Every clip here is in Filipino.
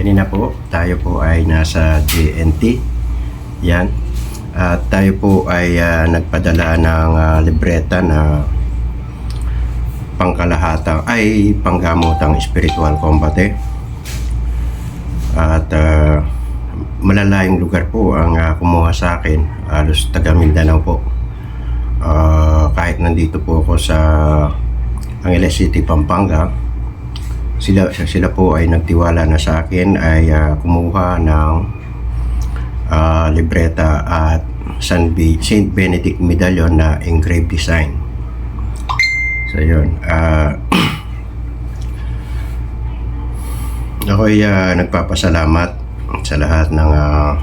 Kanina po, tayo po ay nasa JNT. Yan. At tayo po ay ah, nagpadala ng ah, libreta na pangkalahatang ay panggamotang spiritual combate. At ah, malalayong lugar po ang ah, kumuha sa akin. Halos taga Mindanao po. Ah, kahit nandito po ako sa Angeles City, Pampanga, sila sila po ay nagtiwala na sa akin ay ah, kumuha ng ah, libreta at San B, Saint Benedict medallion na engraved design. So yun. ah ako ay ah, nagpapasalamat sa lahat ng ah,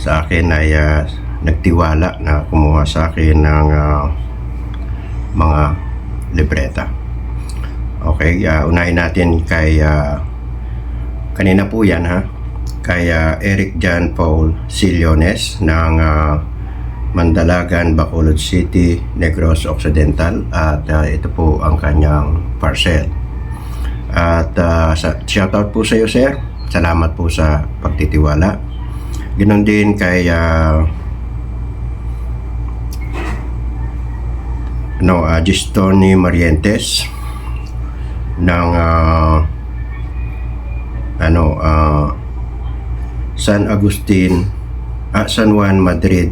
sa akin ay ah, nagtiwala na kumuha sa akin ng ah, mga libreta. Okay, ah, unahin natin kay ah, kanina po yan ha. Kay ah, Eric John Paul Sillones ng ah, Mandalagan, Bacolod City, Negros Occidental at ah, ito po ang kanyang parcel. At ah, sa, shoutout po sa iyo sir. Salamat po sa pagtitiwala. Ganon din kay ah, no, uh, Gistoni Marientes ng ah, ano ah, San Agustin ah, San Juan Madrid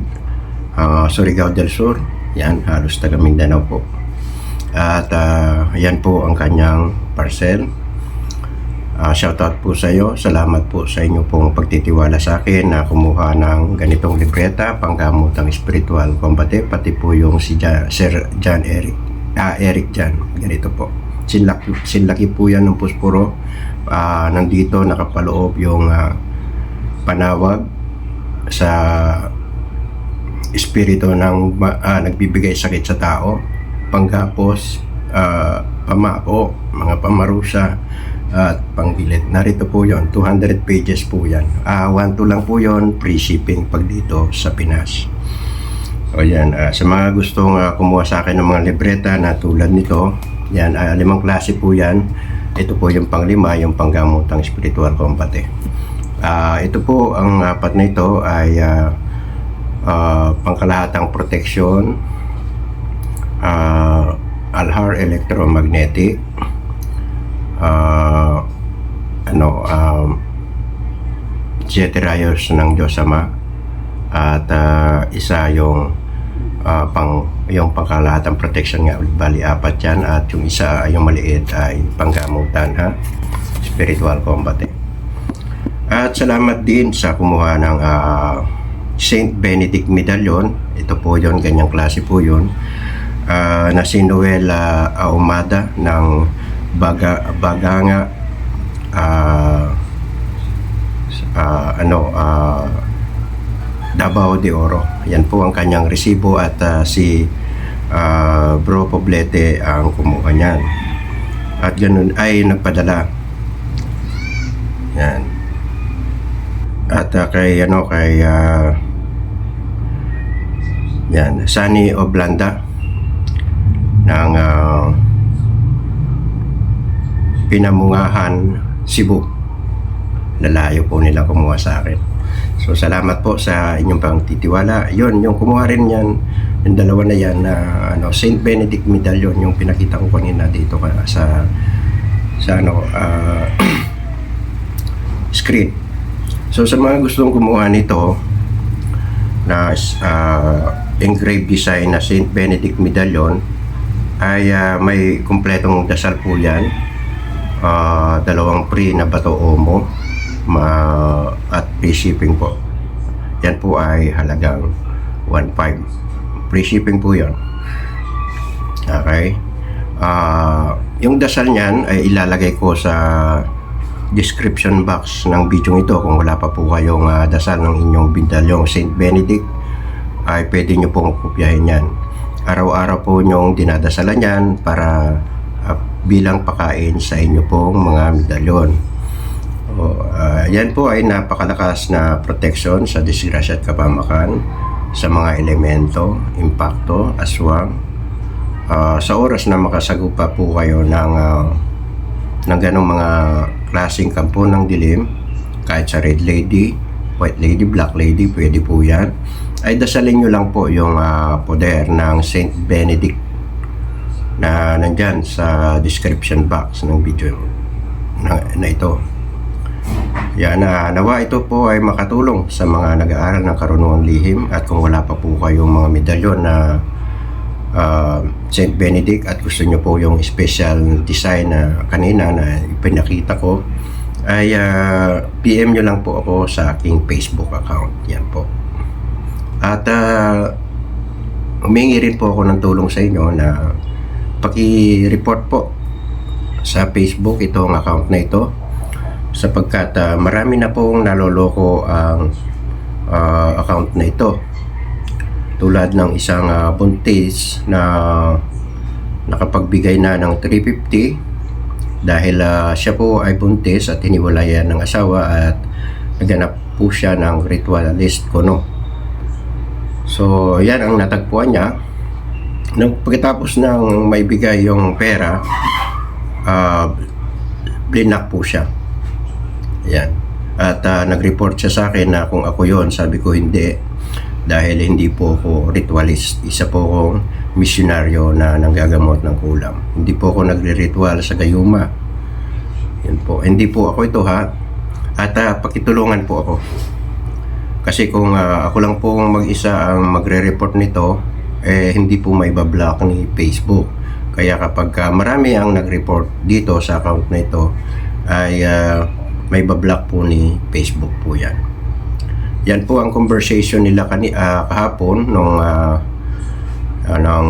ah, Surigao del Sur yan halos taga Mindanao po at ah, yan po ang kanyang parcel Ah, shoutout po sa iyo. Salamat po sa inyo pong pagtitiwala sa akin na kumuha ng ganitong libreta, panggamotang spiritual combate, pati po yung si Ja- Sir John Eric. Ah, Eric John. Ganito po. Sinlaki, sinlaki po yan ng puspuro. Ah, nandito nakapaloob yung ah, panawag sa espiritu ng ah, nagbibigay sakit sa tao, panggapos, ah, pamako, mga pamarusa, at panggilit. Narito po yon 200 pages po yan. Ah, one to lang po yon free shipping pag dito sa Pinas. O yan, ah, sa mga gustong ah, kumuha sa akin ng mga libreta na tulad nito, yan, ah, limang klase po yan. Ito po yung panglima, yung panggamotang spiritual combate. Ah, ito po, ang apat na ito ay ah, ah, pangkalahatang proteksyon, ah, Alhar Electromagnetic, ah, ano, um, Siete Rayos ng Diyos Ama at ah, isa yung ah, pang yung pangkalahatang protection nga. Bali apat yan. At yung isa yung maliit ay panggamutan ha? Spiritual combat eh. at salamat din sa kumuha ng ah, Saint Benedict Medallion. Ito po yon ganyang klase po yon Ah, na si Noel ah, Ahumada ng Baga, Baganga. Ah, ah, ano ah, Davao de Oro. Yan po ang kanyang resibo at ah, si ah, Bro Poblete ang kumuha niyan. At ganun ay nagpadala. Yan. At ah, kay ano kay ah, yan, Sunny Oblanda ng ah, Pinamungahan, Cebu. Lalayo po nila kumuha sa akin. So salamat po sa inyong pangtitiwala. Yun, yung kumuha rin yan, yung dalawa na yan na ano, Saint Benedict medallion yung pinakita ko kanina dito ka, sa sa ano ah, screen. So sa mga gustong kumuha nito na ah, engraved design na Saint Benedict medallion ay ah, may kumpletong dasal po yan. Ah, dalawang free na bato omo ma at free shipping po. Yan po ay halagang 1.5. Free shipping po yan. Okay? Ah, yung dasal niyan ay ilalagay ko sa description box ng video ito kung wala pa po kayong ah, dasal ng inyong bindalyong St. Benedict ay pwede nyo pong kopyahin yan. Araw-araw po nyong dinadasalan yan para ah, bilang pakain sa inyo pong mga medalyon. O, yan po ay napakalakas na protection sa disgrasya at kapamakan sa mga elemento, impacto, aswang. Ah, sa oras na makasagupa po kayo ng ah, ng ganong mga klaseng kampo ng dilim, kahit sa red lady, white lady, black lady, pwede po yan, ay dasalin nyo lang po yung ah, poder ng Saint Benedict na nandyan sa description box ng video na, na ito. Yan na nawa ito po ay makatulong sa mga nag-aaral ng karunungang lihim at kung wala pa po kayong mga medalyon na uh, St. Benedict at gusto nyo po yung special design na kanina na ipinakita ko ay ah, PM nyo lang po ako sa aking Facebook account. Yan po. At uh, humingi rin po ako ng tulong sa inyo na paki-report po sa Facebook itong account na ito sapagkat ah, marami na pong naloloko ang ah, account na ito. Tulad ng isang ah, buntis na nakapagbigay na ng 350 dahil ah, siya po ay buntis at hiniwalayan ng asawa at naganap po siya ng ritualist kono so yan ang natagpuan niya. Nang pagkatapos ng maibigay yung pera uh, blinak po siya yan. At ah, nag-report siya sa akin na kung ako yon sabi ko hindi. Dahil hindi po ako ritualist. Isa po akong misyonaryo na nanggagamot ng kulam. Hindi po ako nagre-ritual sa gayuma. Yan po. Hindi po ako ito ha? At ah, pakitulungan po ako. Kasi kung ah, ako lang po mag-isa ang magre-report nito eh hindi po may block ni Facebook. Kaya kapag ah, marami ang nag-report dito sa account na ito ay ah, may bablock po ni Facebook po yan. Yan po ang conversation nila kani ah, kahapon nung ah, ah, ng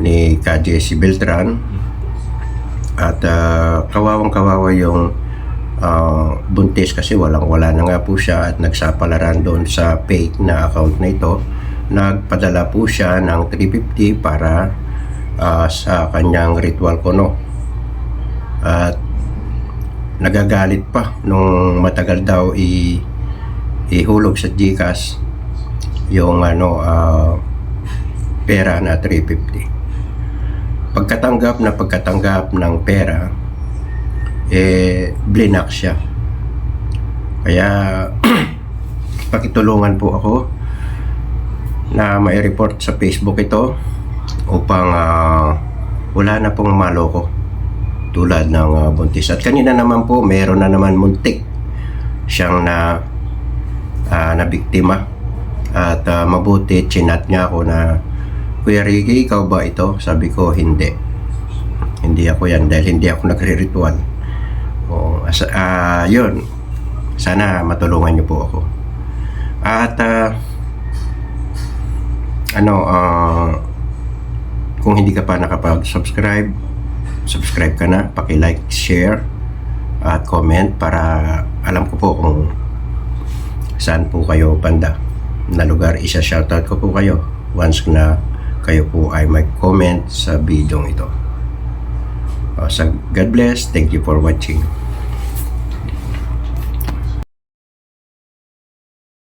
ni Kaje si Beltran. At ah, kawawang kawawa yung ah, buntis kasi walang wala na nga po siya at nagsapalaran doon sa fake na account na ito. Nagpadala po siya ng 350 para ah, sa kanyang ritual kono at nagagalit pa nung matagal daw i ihulog sa GCash yung ano ah, pera na 350 pagkatanggap na pagkatanggap ng pera eh blinak siya. Kaya pakitulungan po ako na may report sa Facebook ito upang ah, wala na pong maloko tulad ng ah, buntis at kanina naman po meron na naman muntik siyang na ah, na biktima at ah, mabuti chinat niya ako na Kuya Ricky, ikaw ba ito? Sabi ko, hindi. Hindi ako yan dahil hindi ako nagre-ritual. O, as, ah, yun. Sana matulungan niyo po ako. At, ah, ano, ah, kung hindi ka pa nakapag-subscribe, subscribe ka na, paki-like, share, at comment para alam ko po kung saan po kayo banda na lugar. Isa-shoutout ko po kayo once na kayo po ay mag-comment sa video ito. Uh, so, God bless. Thank you for watching.